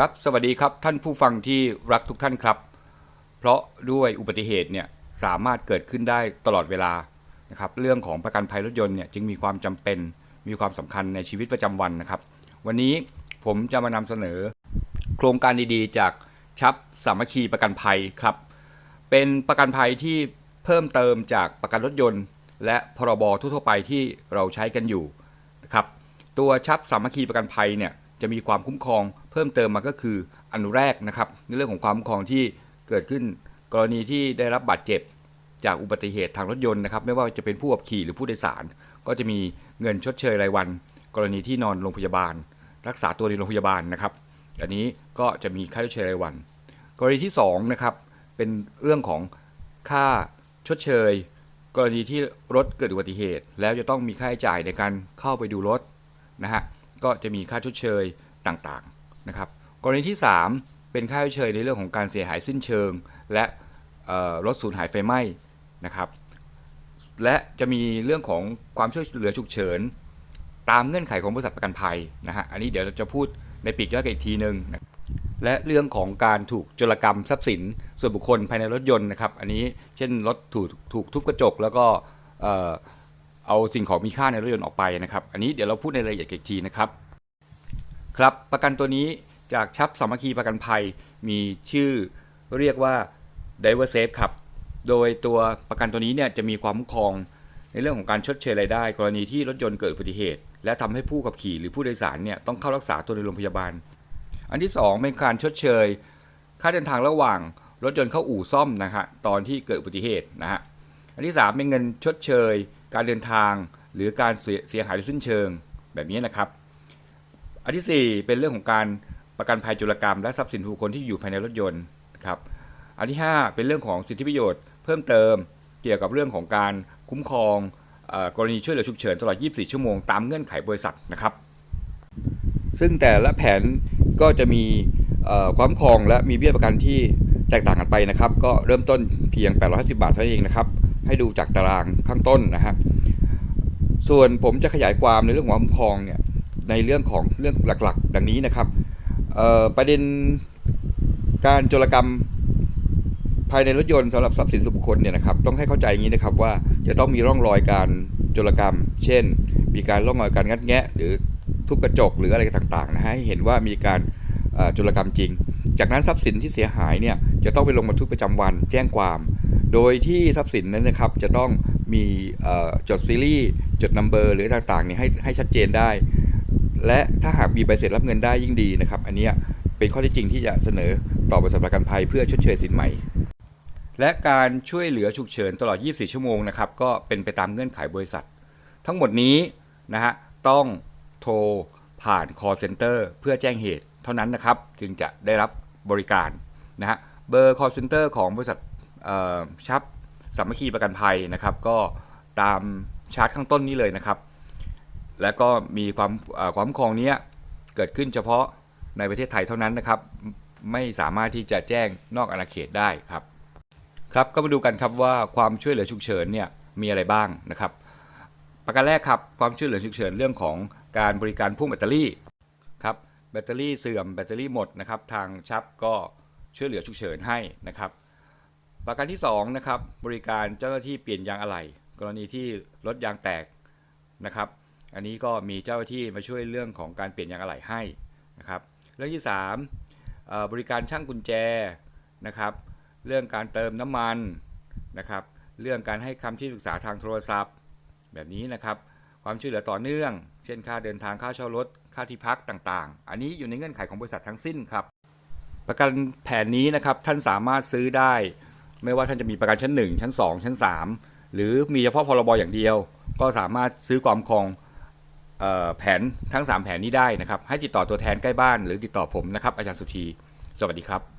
ครับ สวัสดีครับท่านผู้ฟังที่รักทุกท่านครับ เพราะด้วยอุบัติเหตุเนี่ยสามารถเกิดขึ้นได้ตลอดเวลานะครับเรื่องของประกันภัยรถยนต์เนี่ยจึงมีความจำเป็นมีความสำคัญในชีวิตประจำวันนะครับ วันนี้ผมจะมานำเสนอ โครงการดีๆ จากชับสามัคคีประกันภัยครับ เป็นประกันภัยที่เพิ่มเติมจากประกันรถยนต์ และพรบทั่วไปที่เราใช้กันอยู่นะครับตัวชับสามัคคีประกันภัยเนี่ยจะมีความคุ้มครอง พิ่มเติมมาก็คืออันแรกนะครับในเรื่องของความคุ้มครองที่เกิดขึ้นกรณีที่ได้รับบาดเจ็บจากอุบัติเหตุทางรถยนต์นะครับ ไม่ว่าจะเป็นผู้ขับขี่หรือผู้โดยสาร ก็จะมีเงินชดเชยรายวัน กรณีที่นอนโรงพยาบาล รักษาตัวในโรงพยาบาลนะครับ อันนี้ก็จะมีค่าชดเชยรายวัน กรณีที่2นะครับเป็นเรื่องของค่าชดเชย กรณีที่รถเกิดอุบัติเหตุ แล้วจะต้องมีค่าใช้จ่ายในการเข้าไปดูรถนะฮะก็จะมีค่าชดเชยต่างๆ นะครับกรณีที่ 3 เป็นค่าเชยในเรื่องของการเสียหายสิ้นเชิง และรถสูญหายไฟไหม้นะครับและจะมีเรื่องของความช่วยเหลือฉุกเฉิน ตามเงื่อนไขของบริษัทประกันภัยนะฮะอันนี้เดี๋ยวเราจะพูดในปีกย่อยกันอีกทีหนึ่งนะและเรื่องของการถูกโจรกรรมทรัพย์สิน ส่วนบุคคลภายในรถยนต์นะครับ อันนี้เช่นรถถูกถูกทุบกระจก แล้วก็เอาสิ่งของมีค่าในรถยนต์ออกไปนะครับ อันนี้เดี๋ยวเราพูดในรายละเอียดกันอีกทีนะครับ ครับประกันตัวนี้จากชับสามัคคีประกันภัยมีชื่อเรียกว่า d i v e r Safe ครับ โดยตัวประกันตัวนี้เนี่ยจะมีความคุ้มครองในเรื่องของการชดเชยรายได้ กรณีที่รถยนต์เกิดอุบัติเหตุ และทำให้ผู้ขับขี่หรือผู้โดยสารเนี่ยต้องเข้ารักษาตัวในโรงพยาบาล อันที่ 2 เป็นการชดเชย ค่าเดินทางระหว่างรถยนต์เข้าอู่ซ่อมนะฮะตอนที่เกิดอุบัติเหตุนะฮะอันที่ 3 เป็นเงินชดเชย การเดินทาง หรือการเสียเสียหายโดยสิ้นเชิงแบบนี้นะครับ อันที่ 4 เป็นเรื่องของการประกันภัยจุลกรรม และทรัพย์สินบุคคลที่อยู่ภายในรถยนต์ครับอันที่ 5 เป็นเรื่องของสิทธิประโยชน์เพิ่มเติมเกี่ยวกับเรื่องของการคุ้มครองอกรณีช่วยเหลือฉุกเฉินตลอด 24 ชั่วโมงตามเงื่อนไขบริษัทนะครับ ซึ่งแต่ละแผนก็จะมีความคุ้มครองและมีเบี้ยประกันที่แตกต่างกันไปนะครับ ก็เริ่มต้นเพียง 850 บาทเท่านั้นเองนะครับ ให้ดูจากตารางข้างต้นนะฮะส่วนผมจะขยายความในเรื่องของความคุ้มครองเนี่ย ในเรื่องของเรื่องหลักๆ ดังนี้นะครับประเด็นการโจรกรรมภายในรถยนต์สำหรับทรัพย์สินส่วนบุคคลเนี่ยนะครับต้องให้เข้าใจอย่างนี้นะครับว่าจะต้องมีร่องรอยการโจรกรรม เช่น มีการร่องรอยการงัดแงะ หรือทุบกระจกหรืออะไรต่างๆนะฮะให้เห็นว่ามีการโจรกรรมจริง จากนั้นทรัพย์สินที่เสียหายเนี่ยจะต้องไปลงบันทึกประจำวันแจ้งความ โดยที่ทรัพย์สินนั้นนะครับจะต้องมีจดซีรีส์จดนัมเบอร์หรือต่างๆเนี่ยให้ให้ชัดเจนได้ และถ้าหากมีใบเสร็จรับเงินได้ยิ่งดีนะครับ อันนี้เป็นข้อที่จริงที่จะเสนอต่อบริษัทประกันภัยเพื่อชดเชยสินใหม่ และการช่วยเหลือฉุกเฉินตลอด 24 ชั่วโมงนะครับก็เป็นไปตามเงื่อนไขบริษัท ทั้งหมดนี้นะฮะต้องโทรผ่าน call center เพื่อแจ้งเหตุ เท่านั้นนะครับจึงจะได้รับบริการนะฮะเบอร์ call center ของบริษัทชับสามัคคีประกันภัยนะครับ ก็ตามชาร์ตข้างต้นนี้เลยนะครับ และก็มีความความครองนี้เกิดขึ้นเฉพาะในประเทศไทยเท่านั้นนะครับ ไม่สามารถที่จะแจ้งนอกอาณาเขตได้ครับ ครับก็มาดูกันครับว่าความช่วยเหลือฉุกเฉินเนี่ยมีอะไรบ้างนะครับ ประการแรกครับความช่วยเหลือฉุกเฉินเรื่องของการบริการพ่วงแบตเตอรี่ครับแบตเตอรี่เสื่อมแบตเตอรี่หมดนะครับ ทางชับก็ช่วยเหลือฉุกเฉินให้นะครับ ประการที่2นะครับบริการเจ้าหน้าที่เปลี่ยนยางอะไหล่กรณีที่รถยางแตกนะครับ อันนี้ก็มีเจ้าหน้าที่มาช่วยเรื่องของการเปลี่ยนยางอะไหล่ให้นะครับ เรื่องที่3บริการช่างกุญแจนะครับ เรื่องการเติมน้ำมันนะครับ เรื่องการให้คำที่ปรึกษาทางโทรศัพท์ แบบนี้นะครับ ความช่วยเหลือต่อเนื่อง เช่นค่าเดินทางค่าเช่ารถค่าที่พักต่างๆ อันนี้อยู่ในเงื่อนไขของบริษัททั้งสิ้นครับ ประกันแผนนี้นะครับท่านสามารถซื้อได้ ไม่ว่าท่านจะมีประกันชั้น 1 ชั้น 2 ชั้น 3 หรือมีเฉพาะพรบอย่างเดียว ก็สามารถซื้อความครอง แผนทั้ง 3 แผนนี้ได้นะครับ ให้ติดต่อตัวแทนใกล้บ้านหรือติดต่อผมนะครับ อาจารย์สุธี สวัสดีครับ